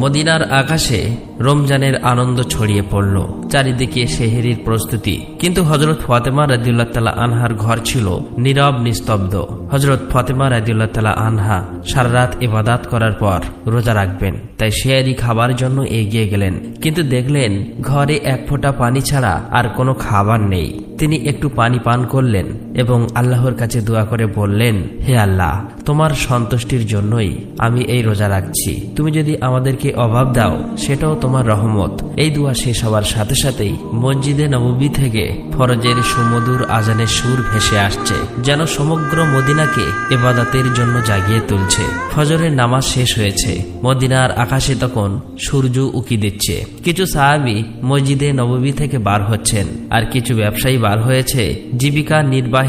মদিনার আকাশে রমজানের আনন্দ ছড়িয়ে পড়ল। চারিদিকে সেহেরির প্রস্তুতি। কিন্তু হজরত ফাতেমা রাদিউল্লাহ তালা আনহার ঘর ছিল নীরব, নিস্তব্ধ। হজরত ফাতেমা রাদিউল্লাহ তালা আনহা সারা রাত ইবাদাত করার পর রোজা রাখবেন। তাই শেয়ারি খাবার জন্য এগিয়ে গেলেন। কিন্তু দেখলেন ঘরে এক ফোঁটা পানি ছাড়া আর কোনো খাবার নেই। তিনি একটু পানি পান করলেন। এবং আল্লাহর কাছে দোয়া করে বললেন, হে আল্লাহ, তোমার সন্তুষ্টির জন্যই আমি এই রোজা রাখছি। তুমি যদি আমাদেরকে অভাব দাও, সেটাও তোমার রহমত। এই দোয়া শেষ হওয়ার সাথে সাথেই মসজিদে নববী থেকে ফরজের সুমধুর আজানের সুর ভেসে আসছে, যেন সমগ্র মদিনাকে এবাদাতের জন্য জাগিয়ে তুলছে। ফজরের নামাজ শেষ হয়েছে, মদিনার আকাশে তখন সূর্য উকি দিচ্ছে। কিছু সাহাবি মসজিদে নববী থেকে বার হচ্ছেন, আর কিছু ব্যবসায়ী বার হয়েছে, জীবিকা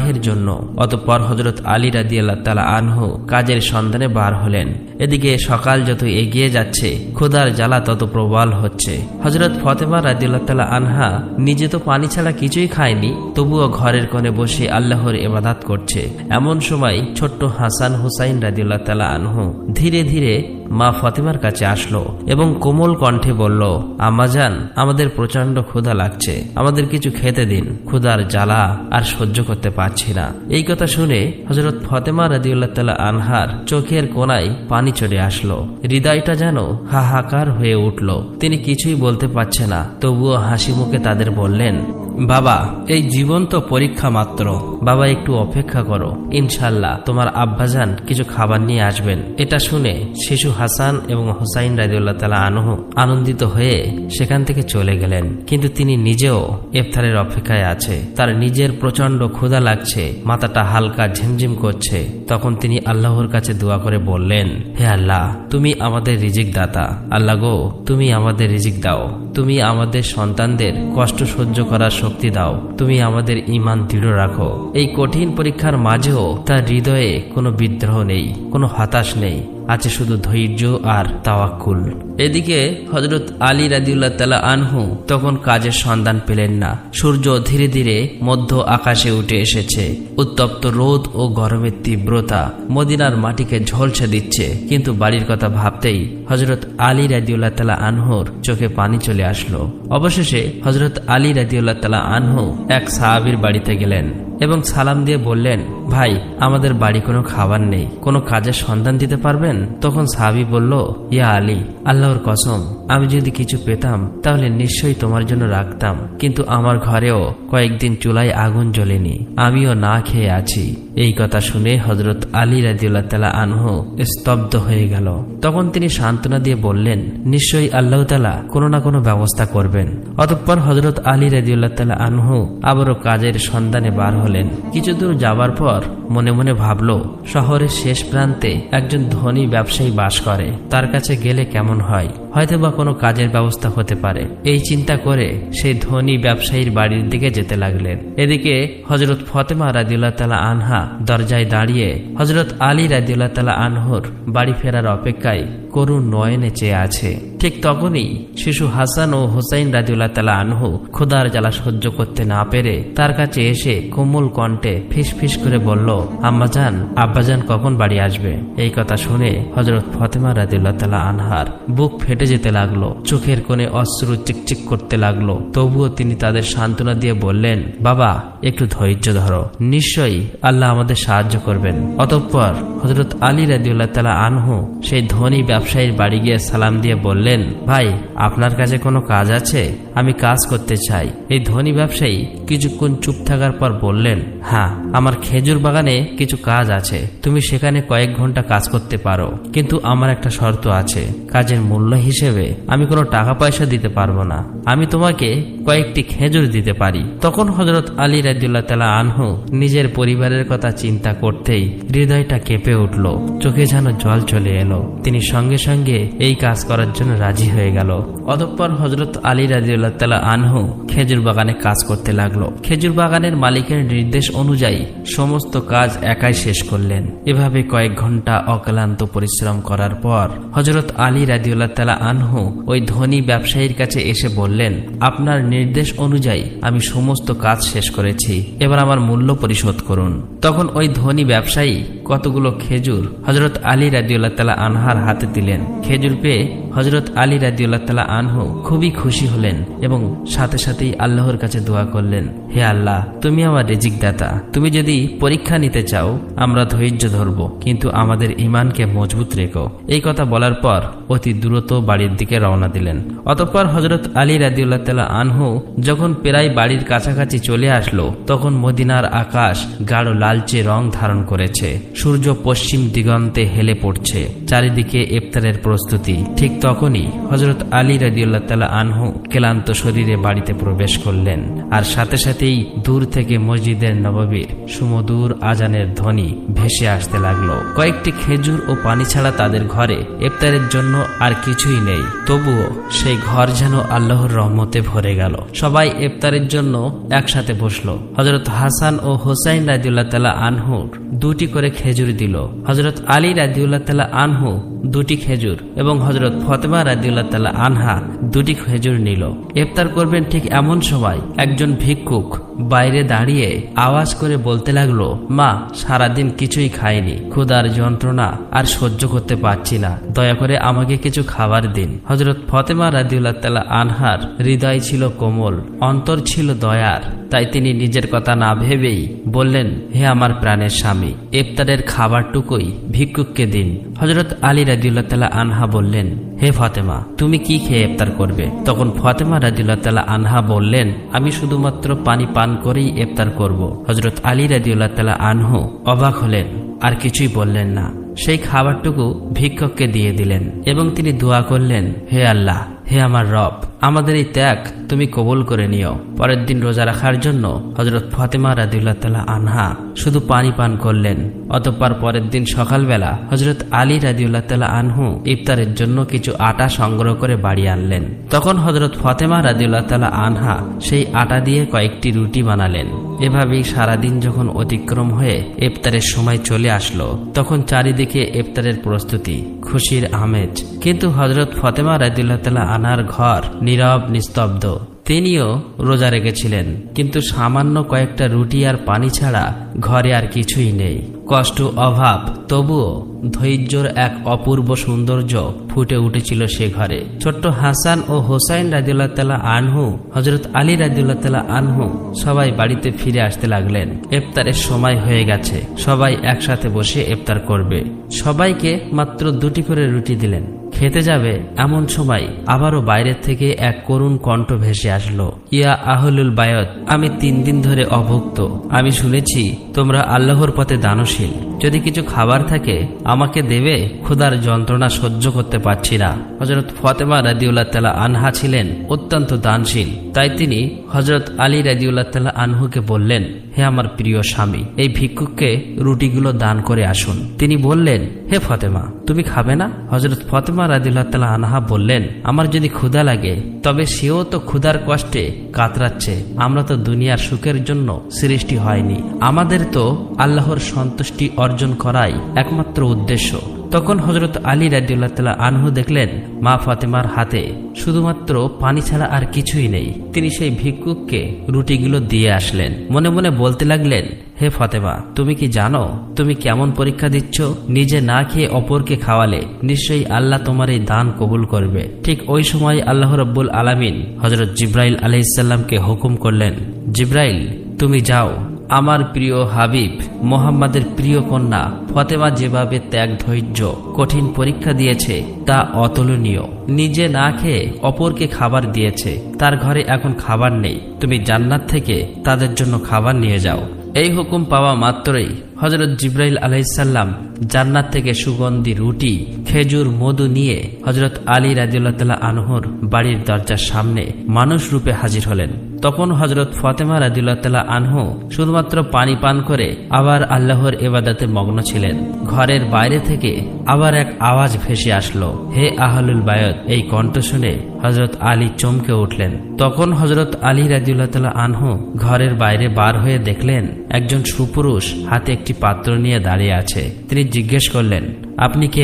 নির্বাহের জন্য। অতঃপর হজরত আলী আল্লাহ তালা আনহু কাজের সন্ধানে বার হলেন। এদিকে সকাল যত এগিয়ে যাচ্ছে, ক্ষুধার জ্বালা তত প্রবল হচ্ছে। হজরত ফতেমা রাদিউল্লাহ তালা আনহা নিজে তো পানি ছাড়া কিছুই খায়নি, তবুও ঘরের কোণে বসে আল্লাহর এবাদাত করছে। এমন সময় ছোট্ট হাসান হুসাইন রাদিউল্লাহ তালা আনহু ধীরে ধীরে মা ফতেমার কাছে আসলো এবং কোমল কণ্ঠে বলল আম্মাজান আমাদের প্রচণ্ড ক্ষুধা লাগছে। আমাদের কিছু খেতে দিন। ক্ষুধার জ্বালা আর সহ্য করতে পারছি না। এই কথা শুনে হজরত ফতেমা রাজিউল্লা তালা আনহার চোখের কোনায় পানি চড়ে আসলো। হৃদয়টা যেন হাহাকার হয়ে উঠল। তিনি কিছুই বলতে পারছে না। তবুও হাসি মুখে তাদের বললেন বাবা, এই জীবন তো পরীক্ষা মাত্র। বাবা, একটু অপেক্ষা করো। ইনশাল্লাহ তোমার আব্বাজান কিছু খাবার নিয়ে আসবেন। এটা শুনে শিশু হাসান এবং হুসাইন রাজিউল্লাহ তালা আনহু আনন্দিত হয়ে সেখান থেকে চলে গেলেন। কিন্তু তিনি নিজেও ইফতারের অপেক্ষায় আছে। তার নিজের প্রচণ্ড ক্ষুধা লাগছে, মাথাটা হালকা ঝিমঝিম করছে। তখন তিনি আল্লাহর কাছে দোয়া করে বললেন, হে আল্লাহ, তুমি আমাদের রিজিক দাতা আল্লাহ গো, তুমি আমাদের রিজিক দাও। তুমি আমাদের সন্তানদের কষ্ট সহ্য করার দাও। তুমি আমাদের ইমান দৃঢ় রাখো। এই কঠিন পরীক্ষার মাঝেও তার হৃদয়ে কোনো বিদ্রোহ নেই, কোনো হতাশ নেই। আছে শুধু ধৈর্য আর তাওয়াক্কুল। এদিকে হজরত আলী রাদিউল্লাহ তালা আনহু তখন কাজের সন্ধান পেলেন না। সূর্য ধীরে ধীরে মধ্য আকাশে উঠে এসেছে। উত্তপ্ত রোদ ও গরমের তীব্রতা মদিনার মাটিকে ঝলসে দিচ্ছে। কিন্তু বাড়ির কথা ভাবতেই হজরত আলী রাদিউল্লাহ তালা আনহুর চোখে পানি চলে আসলো। অবশেষে হজরত আলী রাদিউল্লাহ তালা আনহু এক সাহাবির বাড়িতে গেলেন। এবং সালাম দিয়ে বললেন, ভাই, আমাদের বাড়ি কোনো খাবার নেই। কোনো কাজের সন্ধান দিতে পারবেন? তখন সাহাবি বলল, ইয়া আলী, আল্লাহর কসম, আমি যদি কিছু পেতাম, তাহলে নিশ্চয়ই তোমার জন্য রাখতাম। কিন্তু আমার ঘরেও কয়েকদিন চুলায় আগুন জ্বলেনি। আমিও না খেয়ে আছি। এই কথা শুনে হজরত আলী রাজিউল্লাহ তালা আনহ স্তব্ধ হয়ে গেল। তখন তিনি সান্ত্বনা দিয়ে বললেন, নিশ্চয়ই আল্লাহ তালা কোনো না কোনো ব্যবস্থা করবেন। অতঃপর হজরত আলী রাজিউল্লাহ তালা আনহু আবারও কাজের সন্ধানে বার হলেন। কিছু দূর যাবার পর মনে মনে ভাবল, শহরের শেষ প্রান্তে একজন ধনী ব্যবসায়ী বাস করে। তার কাছে গেলে কেমন হয়? হয়তো বা কোনো কাজের ব্যবস্থা হতে পারে। এই চিন্তা করে সেই ধনী ব্যবসায়ীর বাড়ির দিকে যেতে লাগলেন। এদিকে হজরত ফতেমা রাদিউল্লাহ তালা আনহা দরজায় দাঁড়িয়ে হজরত আলী রাদিউল্লাহ তালা আনহর বাড়ি ফেরার অপেক্ষায় করুণ নয়নে চেয়ে আছে। ঠিক তখনই শিশু হাসান ও হুসাইন রাজিউল্লাহ তালা আনহু ক্ষুদার জ্বালা সহ্য করতে না পেরে তার কাছে এসে কোমল কণ্ঠে ফিস করে বলল, আম্মাজান, আব্বাজান কখন বাড়ি আসবে? এই কথা শুনে হজরত ফতেমা রাজিউল্লাহ তালা আনহার বুক ফেটে যেতে লাগল, চোখের কোণে অশ্রু চিকচিক করতে লাগল। তবুও তিনি তাদের সান্ত্বনা দিয়ে বললেন, বাবা, একটু ধৈর্য ধরো। নিশ্চয়ই আল্লাহ আমাদের সাহায্য করবেন। অতঃপর হজরত আলী রাজিউল্লাহ তালা আনহু সেই ধনী ব্যবসায়ীর বাড়ি গিয়ে সালাম দিয়ে বললেন, ভাই, আপনার কাছে কোনো কাজ আছে? আমি কাজ করতে চাই। এই ধনী ব্যবসায়ী কিছুক্ষণ চুপ থাকার পর বললেন হ্যাঁ আমার খেজুর বাগানে কিছু কাজ আছে। তুমি সেখানে কয়েক ঘণ্টা কাজ করতে পারো। কিন্তু আমার একটা শর্ত আছে। কাজের মূল্য হিসেবে আমি কোনো টাকা পয়সা দিতে পারব না। আমি তোমাকে কয়েকটি খেজুর দিতে পারি। তখন হজরত আলী রাজুল্লাহ তালা আনহু নিজের পরিবারের কথা চিন্তা করতেই হৃদয়টা কেঁপে উঠল। চোখে যেন জল চলে এলো। তিনি সঙ্গে সঙ্গে সঙ্গে এই কাজ করার জন্য রাজি হয়ে গেল। অতঃপর হজরত আলী রাজিউল্লাহ তালা আনহু খেজুর বাগানে কাজ করতে লাগল। খেজুর বাগানের মালিকের নির্দেশ অনুযায়ী সমস্ত কাজ একাই শেষ করলেন। এভাবে কয়েক ঘণ্টা অক্লান্ত পরিশ্রম করার পর হজরত আলী রাজিউল্লাহ তালা আনহু ওই ধনী ব্যবসায়ীর কাছে এসে বললেন, আপনার নির্দেশ অনুযায়ী আমি সমস্ত কাজ শেষ করেছি। এবার আমার মূল্য পরিশোধ করুন। তখন ওই ধনী ব্যবসায়ী কতগুলো খেজুর হজরত আলী রাজিউল্লা তালা আনহার হাতে দিলেন। খেজুর পেয়ে হজরত আলী রাজিউল্লা তালা আনহু খুবই খুশি হলেন এবং সাথে সাথেই আল্লাহর কাছে দোয়া করলেন। হে আল্লাহ, তুমি আমার রিজিক দাতা তুমি যদি পরীক্ষা নিতে চাও, আমরা ধৈর্য ধরব, কিন্তু আমাদের ইমানকে মজবুত রেখো। এই কথা বলার পর অতি দ্রুত বাড়ির দিকে রওনা দিলেন। অতঃপর হজরত আলী রাদিউল্লাহ তালা আনহু যখন প্রায় বাড়ির কাছাকাছি চলে আসলো, তখন মদিনার আকাশ গাঢ় লালচে রং ধারণ করেছে। সূর্য পশ্চিম দিগন্তে হেলে পড়ছে। চারিদিকে ইফতারের প্রস্তুতি। ঠিক তখনই হজরত আলী রাদিউল্লাহ তালা আনহু ক্লান্ত শরীরে বাড়িতে প্রবেশ করলেন। আর সাথে সাথে সাথেই দূর থেকে মসজিদের নববীর সুমধুর আজানের ধ্বনি ভেসে আসতে লাগল। কয়েকটি খেজুর ও পানি ছাড়া তাদের ঘরে ইফতারের জন্য আর কিছুই নেই। তবুও সেই ঘর যেন আল্লাহর রহমতে ভরে গেল। সবাই ইফতারের জন্য একসাথে বসল। হজরত হাসান ও হোসাইন রাজিউল্লাহ তালা আনহুর দুটি করে খেজুর দিল। হজরত আলী রাজিউল্লাহ তালা আনহু দুটি খেজুর এবং হজরত ফতেমা রাজিউল্লাহ তালা আনহা দুটি খেজুর নিল। ইফতার করবেন ঠিক এমন সময় একজন ভিক্ষুক Coke. বাইরে দাঁড়িয়ে আওয়াজ করে বলতে লাগল, মা, সারাদিন কিছুই খাইনি। ক্ষুধার যন্ত্রণা আর সহ্য করতে পারছি না। দয়া করে আমাকে কিছু খাবার দিন। হজরত ফতেমা রাদিউল্লাহ তালা আনহার হৃদয় ছিল কোমল, অন্তর ছিল দয়ার। তাই তিনি নিজের কথা না ভেবেই বললেন, হে আমার প্রাণের স্বামী, ইফতারের খাবারটুকুই ভিক্ষুককে দিন। হজরত আলী রাদিউল্লাহ তালা আনহা বললেন, হে ফতেমা, তুমি কি খেয়ে ইফতার করবে? তখন ফতেমা রাদিউল্লাহ তালা আনহা বললেন, আমি শুধুমাত্র পানি পান করেই ইফতার করব। হজরত আলী রাজিউল্লাহ তালা আনহু অবাক হলেন, আর কিছুই বললেন না। সেই খাবারটুকু ভিক্ষককে দিয়ে দিলেন এবং তিনি দোয়া করলেন, হে আল্লাহ, হে আমার রব আমাদের এই ত্যাগ তুমি কবুল করে নিও। পরের দিন রোজা রাখার জন্য হজরত ফতেমা রাদিউল্লাহ তালা আনহা শুধু পানি পান করলেন। অতঃপর পরের দিন সকালবেলা হজরত আলী রাদিউল্লাহ তালা আনহু ইফতারের জন্য কিছু আটা সংগ্রহ করে বাড়ি আনলেন। তখন হজরত ফতেমা রাদিউল্লাহ তালা আনহা সেই আটা দিয়ে কয়েকটি রুটি বানালেন। এভাবেই সারাদিন যখন অতিক্রম হয়ে ইফতারের সময় চলে আসলো, তখন চারিদিকে ইফতারের প্রস্তুতি, খুশির আমেজ। কিন্তু হজরত ফতেমা রাদিউল্লাহ তালা আনার ঘর নীরব, নিস্তব্ধ। তিনিও রোজা রেখেছিলেন, কিন্তু সামান্য কয়েকটা রুটি আর পানি ছাড়া ঘরে আর কিছুই নেই। কষ্ট, অভাব, তবুও ধৈর্যর এক অপূর্ব সৌন্দর্য ফুটে উঠেছিল সে ঘরে। ছোট্ট হাসান ও হোসাইন রাজিউল্লাহ আনহু হজরত আলী রাজিউল্লাহ আনহু সবাই বাড়িতে ফিরে আসতে লাগলেন। ইফতারের সময় হয়ে গেছে, সবাই একসাথে বসে ইফতার করবে। সবাইকে মাত্র দুটি করে রুটি দিলেন। খেতে যাবে এমন সময় আবারও বাইরের থেকে এক করুণ কণ্ঠ ভেসে আসলো। ইয়া আহলুল বায়ত, আমি তিন দিন ধরে অভুক্ত। আমি শুনেছি তোমরা আল্লাহর পথে দানশীল। যদি কিছু খাবার থাকে, আমাকে দেবে, ক্ষুধার যন্ত্রণা সহ্য করতে পারছি না। হজরত ফতেমা রাদিউল্লাহ তালা আনহা ছিলেন অত্যন্ত দানশীল। তাই তিনি হজরত আলী রাদিউল্লাহ তালা আনহুকে বললেন, হে আমার প্রিয় স্বামী, এই ভিক্ষুককে রুটিগুলো দান করে আসুন। তিনি বললেন, হে ফতেমা, তুমি খাবে না? হজরত ফতেমা রাদিল্লাহ তালা আনহা বললেন, আমার যদি ক্ষুধা লাগে, তবে সেও তো ক্ষুধার কষ্টে কাতরাচ্ছে। আমরা তো দুনিয়ার সুখের জন্য সৃষ্টি হয়নি। আমাদের তো আল্লাহর সন্তুষ্টি অর্জন করাই একমাত্র উদ্দেশ্য। তখন হজরত আলী রাজিউল্লাহ তালা আনহু দেখলেন, মা ফাতেমার হাতে শুধুমাত্র পানি ছাড়া আর কিছুই নেই। তিনি সেই ভিক্ষুককে রুটিগুলো দিয়ে আসলেন। মনে মনে বলতে লাগলেন, হে ফাতেমা, তুমি কি জানো, তুমি কেমন পরীক্ষা দিচ্ছ? নিজে না খেয়ে অপরকে খাওয়ালে নিশ্চয়ই আল্লাহ তোমার এই দান কবুল করবে। ঠিক ওই সময় আল্লাহ রব্বুল আলামিন হজরত জিব্রাইল আলহিসাল্লামকে হুকুম করলেন, জিব্রাইল, তুমি যাও। আমার প্রিয় হাবিব, মোহাম্মদের প্রিয় কন্যা, ফতেমা যেভাবে ত্যাগ, ধৈর্য, কঠিন পরীক্ষা দিয়েছে, তা অতুলনীয়। নিজে না খেয়ে অপরকে খাবার দিয়েছে, তার ঘরে এখন খাবার নেই। তুমি জান্নাত থেকে তাদের জন্য খাবার নিয়ে যাও। এই হুকুম পাওয়া মাত্রই হজরত জিব্রাইল আলাইসাল্লাম জান্নাত থেকে সুগন্ধি, রুটি, খেজুর, মধু নিয়ে হজরত আলী রাজিউল্লাহ আনহর বাড়ির দরজার সামনে মানুষ রূপে হাজির হলেন। তখন হজরত ফতেমা রাজিউল্লাহ আনহু শুধুমাত্র পানি পান করে আবার আল্লাহর এবাদাতে মগ্ন ছিলেন। ঘরের বাইরে থেকে আবার এক আওয়াজ ভেসে আসলো। হে আহলুল বায়ত, এই কণ্ঠ শুনে হজরত আলী চমকে উঠলেন। তখন হজরত আলী রাজিউল্লাহ আনহু ঘরের বাইরে বার হয়ে দেখলেন, একজন সুপুরুষ হাতে একটি পাত্র নিয়ে দাঁড়িয়ে আছে। তিনি জিজ্ঞেস করলেন, আপনি কে?